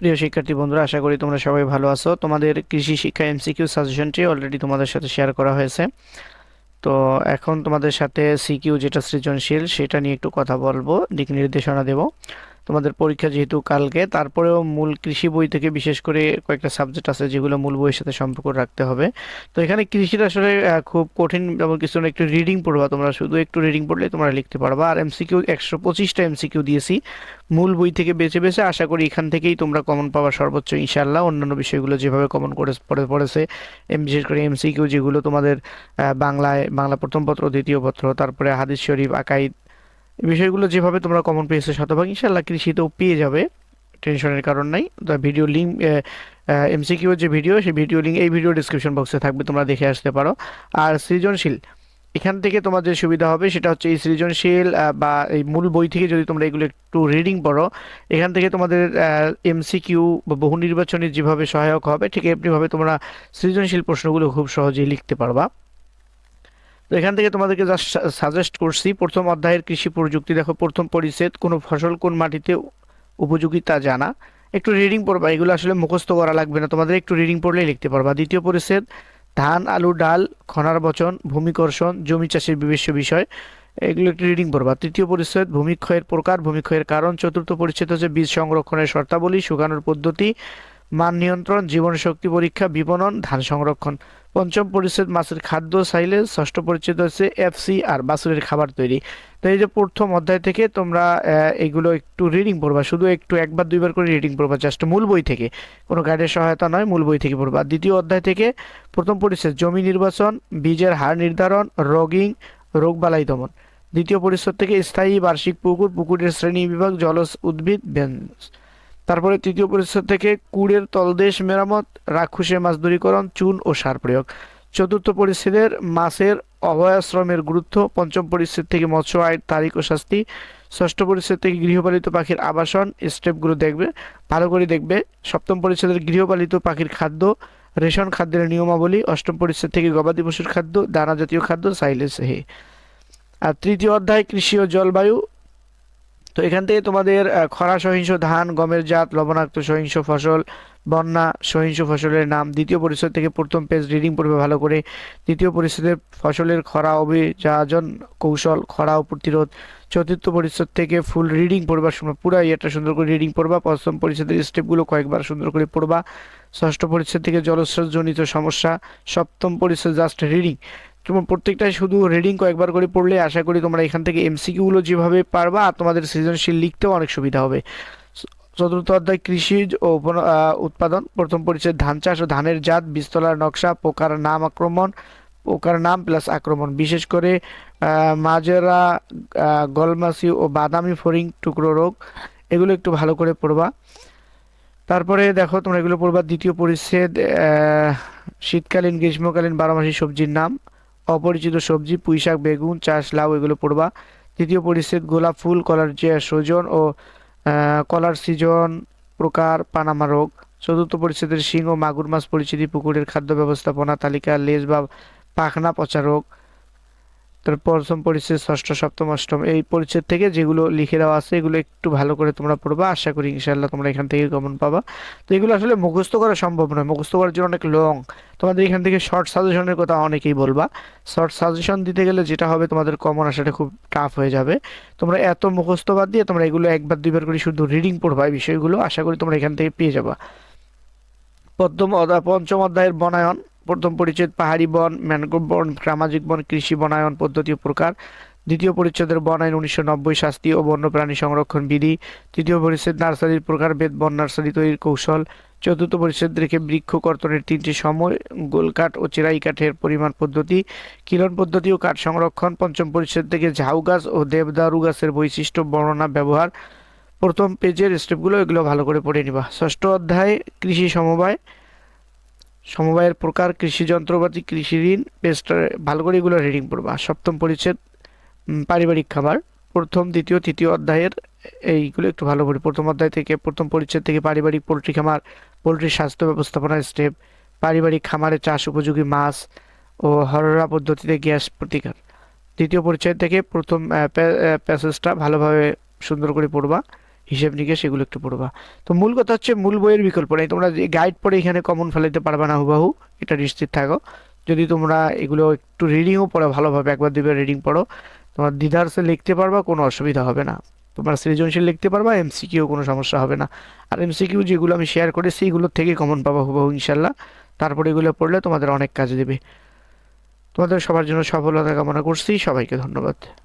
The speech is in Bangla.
প্রিয় শিক্ষার্থী বন্ধুরা, আশা করি তোমরা সবাই ভালো আছো। তোমাদের কৃষি শিক্ষা এমসিকিউ সাজেশনটি অলরেডি তোমাদের সাথে শেয়ার করা হয়েছে। তো এখন তোমাদের সাথে সিকিউ যেটা সৃজনশীল, সেটা নিয়ে একটু কথা বলব, দিক নির্দেশনা দেব। তোমাদের পরীক্ষা যেহেতু কালকে, তারপরেও মূল কৃষি বই থেকে বিশেষ করে কয়েকটা সাবজেক্ট আছে যেগুলো মূল বইয়ের সাথে সম্পর্ক রাখতে হবে। তো এখানে কৃষিটা আসলে খুব কঠিন এবং কিছু একটু রিডিং পড়বা তোমরা। শুধু একটু রিডিং পড়লে তোমরা লিখতে পারবা। আর এমসিকিউ একশো পঁচিশটা এমসিকিউ দিয়েছি। মূল বই থেকে বেছে বেছে আশা করি এখান থেকেই তোমরা কমন পাবা সর্বোচ্চ ইনশাল্লাহ অন্যান্য বিষয়গুলো যেভাবে কমন করে, পড়ে, পড়েছে বিশেষ করে এমসিকিউ যেগুলো তোমাদের বাংলায়, বাংলা প্রথম পত্র, দ্বিতীয় পত্র, তারপরে হাদিস শরীফ, আকাইদ এই বিষয়গুলো যেভাবে তোমরা কমন পেয়েছ শতভাগ ইনশাল্লাহ কৃষিতেও পেয়ে যাবে টেনশনের কারণ নাই। দ্য ভিডিও লিঙ্ক এমসিকিউ যে ভিডিও সেই ভিডিও লিঙ্ক এই ভিডিও ডিসক্রিপশন বক্সে থাকবে, তোমরা দেখে আসতে পারো। আর সৃজনশীল, এখান থেকে তোমার যে সুবিধা হবে, সেটা হচ্ছে এই সৃজনশীল বা এই মূল বই থেকে যদি তোমরা এগুলো একটু রিডিং পড়ো, এখান থেকে তোমাদের এমসিকিউ বা বহু নির্বাচনী যেভাবে সহায়ক হবে, ঠিক এমনিভাবে তোমরা সৃজনশীল প্রশ্নগুলো খুব সহজেই লিখতে পারবা। তো এখান থেকে তোমাদেরকে জাস্ট সাজেস্ট করছি, প্রথম অধ্যায়ের কৃষি প্রযুক্তি। দেখো, প্রথম পরিচ্ছেদ, কোনো ফসল কোন মাটিতে উপযোগী তা জানা। একটু রিডিং পড়বা, এগুলো আসলে মুখস্থ করা লাগবে না। তোমাদের একটু রিডিং পড়লেই লিখতে পারবা। দ্বিতীয় পরিচ্ছেদ, ধান, আলু, ডাল, খনার বচন, ভূমিকর্ষণ, জমি চাষের বিবেচ্য বিষয়, এগুলো একটু রিডিং পড়বা। তৃতীয় পরিচ্ছেদ ভূমিক্ষয়ের প্রকার ভূমিক্ষয়ের কারণ। চতুর্থ পরিচ্ছেদ হচ্ছে বীজ সংরক্ষণের শর্তাবলী, শুকানোর পদ্ধতি, মান নিয়ন্ত্রণ জীবন শক্তি পরীক্ষা, বিপণন, ধান সংরক্ষণ। পঞ্চম পরিচ্ছেদ মাছের খাদ্য সাইলেজ ষষ্ঠ পরিচ্ছেদ হচ্ছে এফসি আর বাছুরের খাবার তৈরি। তো এই যে প্রথম অধ্যায় থেকে তোমরা এগুলো একটু রিডিং পড়বা। শুধু একটু একবার দুইবার করে রিডিং পড়বা জাস্ট মূল বই থেকে। কোনো গাইডের সহায়তা নয়, মূল বই থেকে পড়বা। দ্বিতীয় অধ্যায় থেকে প্রথম পরিচ্ছেদ, জমি নির্বাচন, বীজের হার নির্ধারণ, রগিং রোগবালাই দমন। দ্বিতীয় পরিচ্ছেদ থেকে স্থায়ী বার্ষিক পুকুর, পুকুরের শ্রেণি বিভাগ, জলজ উদ্ভিদ তারপরে তৃতীয় পরিচ্ছেদ থেকে কুড়ের তলদেশ মেরামত, রাক্ষসের মাছ দূরীকরণ চুন ও সার প্রয়োগ। চতুর্থ পরিচ্ছেদের মাছের অভয়াশ্রমের গুরুত্ব, পঞ্চম পরিচ্ছেদ থেকে মৎস্য আইন তারিখ ও শাস্তি, ষষ্ঠ পরিচ্ছেদ থেকে গৃহপালিত পাখির আবাসন, স্টেপগুলো দেখবে, ভালো করে দেখবে। সপ্তম পরিচ্ছেদের গৃহপালিত পাখির খাদ্য, রেশন খাদ্যের নিয়মাবলী, অষ্টম পরিচ্ছেদ থেকে গবাদি পশুর খাদ্য, দানা জাতীয় খাদ্য, সাইলেজ হে। আর তৃতীয় অধ্যায়, কৃষি ও জলবায়ু। তো এখান থেকে তোমাদের খরা সহিংস, ধান, গমের জাত, লবণাক্ত সহিংস ফসল, বন্যা সহিংস ফসলের নাম, দ্বিতীয় পরিচ্ছেদ থেকে প্রথম পেজ রিডিং পড়বে ভালো করে। দ্বিতীয় পরিচ্ছেদের ফসলের খরা অভিযাজন কৌশল, খরা ও প্রতিরোধ। চতুর্থ পরিচ্ছেদ থেকে ফুল রিডিং পড়বার সময় পুরো ইয়েটা সুন্দর করে রিডিং পড়বা। পঞ্চম পরিচ্ছেদের স্টেপগুলো কয়েকবার সুন্দর করে পড়বা। ষষ্ঠ পরিচ্ছেদ থেকে জলস্রোতজনিত সমস্যা। সপ্তম পরিচ্ছেদ জাস্ট রিডিং তোমার প্রত্যেকটাই শুধু রিডিং কয়েকবার করে পড়লে আশা করি তোমরা এখান থেকে এমসিকিউগুলো যেভাবে পারবা আর তোমাদের সৃজনশীল লিখতেও অনেক সুবিধা হবে। চতুর্থ অধ্যায়, কৃষি ও উৎপাদন। প্রথম পরিচয় ধান চাষ ও ধানের জাত, বীজতলার নকশা, পোকার নাম আক্রমণ, পোকার নাম প্লাস আক্রমণ। বিশেষ করে মাজেরা গলমাসি ও বাদামি ফরিং টুকরো রোগ, এগুলো একটু ভালো করে পড়বা। তারপরে দেখো তোমরা এগুলো পড়বা। দ্বিতীয় পরিচ্ছেদ শীতকালীন, গ্রীষ্মকালীন বারোমাসি সবজির নাম। অপরিচিত সবজি, পুঁইশাক, বেগুন, চাষ, লাউ, এগুলো পড়বা। তৃতীয় পরিচ্ছেদ, গোলাপ ফুল, কলার যে সজন ও কলার সিজন প্রকার পানামা রোগ। চতুর্থ পরিচ্ছেদের শিং ও মাগুর মাছ পরিচিতি পুকুরের খাদ্য ব্যবস্থাপনা, তালিকা, লেজ বা পাখনা পচা রোগ। তার পঞ্চম পরিচ্ছেদ, ষষ্ঠ, সপ্তম, অষ্টম, এই পরিচ্ছেদ থেকে যেগুলো লিখে দেওয়া আছে, এগুলো একটু ভালো করে তোমরা পড়বা। আশা করি ইনশাল্লাহ তোমরা এখান থেকে কমন পাবা। তো এগুলো আসলে মুখস্থ করা সম্ভব নয়। মুখস্থ করার জন্য অনেক লং তোমাদের এখান থেকে শর্ট সাজেশনের কথা অনেকেই বলবা। শর্ট সাজেশন দিতে গেলে যেটা হবে, তোমাদের কমন আসাটা খুব টাফ হয়ে যাবে। তোমরা এত মুখস্থ বাদ দিয়ে তোমরা এগুলো একবার, দুইবার করে শুধু রিডিং পড়বা এই বিষয়গুলো। আশা করি তোমরা এখান থেকে পেয়ে যাবা। অধ্যায়, পঞ্চম অধ্যায়ের বনায়ন। প্রথম পরিচ্ছেদ পাহাড়ি বন, ম্যানগ্রোভ বন, সামাজিক বন, কৃষি বনায়ন পদ্ধতি প্রকার। দ্বিতীয় পরিচ্ছেদের বনায়ন উনিশশো নব্বই, শাস্তি ও বন্যপ্রাণী সংরক্ষণ বিধি। তৃতীয় পরিচ্ছেদ নার্সারির প্রকারভেদ বন নার্সারি তৈরির কৌশল। চতুর্থ পরিচ্ছেদ রেখে বৃক্ষ কর্তনের তিনটি সময়, গোলকাঠ ও চেরাই কাঠের পরিমাণ পদ্ধতি কিলন পদ্ধতি ও কাঠ সংরক্ষণ। পঞ্চম পরিচ্ছেদ থেকে ঝাউ গাছ ও দেবদারু গাছের বৈশিষ্ট্য, বর্ণনা, ব্যবহার। প্রথম পেজের স্টেপগুলো এগুলো ভালো করে পড়ে নিবা। ষষ্ঠ অধ্যায়, কৃষি সমবায়। সমবায়ের প্রকার কৃষি যন্ত্রপাতি কৃষি ঋণ পেস্টার ভালো করে এগুলো রিডিং পড়বা। সপ্তম পরিচ্ছেদ পারিবারিক খাবার প্রথম, দ্বিতীয়, তৃতীয় অধ্যায়ের এইগুলো একটু ভালো করে প্রথম অধ্যায় থেকে, প্রথম পরিচ্ছেদ থেকে পারিবারিক পোলট্রি খামার পোলট্রির স্বাস্থ্য ব্যবস্থাপনার স্টেপ পারিবারিক খামারে চাষ উপযোগী মাছ ও হররা পদ্ধতিতে গ্যাস প্রতিকার। দ্বিতীয় পরিচ্ছেদ থেকে প্রথম প্যাসেজটা ভালোভাবে সুন্দর করে পড়বা। হিসেব নিকেশ, এগুলো একটু পড়বা। তো মূল কথা হচ্ছে মূল বইয়ের বিকল্প নেই। তোমরা গাইড পড়ে এখানে কমন ফেলাইতে পারবা না হুবাহু, এটা নিশ্চিত থাকো। যদি তোমরা এগুলো একটু রিডিংও পড়ো, ভালোভাবে একবার দুবার রিডিং পড়ো, তোমার দ্বিধার্সে লিখতে পারবা, কোনো অসুবিধা হবে না। তোমার সৃজনশীল লিখতে পারবা এমসিকিউ কোনো সমস্যা হবে না। আর এমসিকিউ যেগুলো আমি শেয়ার করেছি এগুলোর থেকে কমন পাবা হুবাহু ইনশাল্লাহ তারপরে এগুলো পড়লে তোমাদের অনেক কাজে দেবে। তোমাদের সবার জন্য সফলতা কামনা করছি। সবাইকে ধন্যবাদ।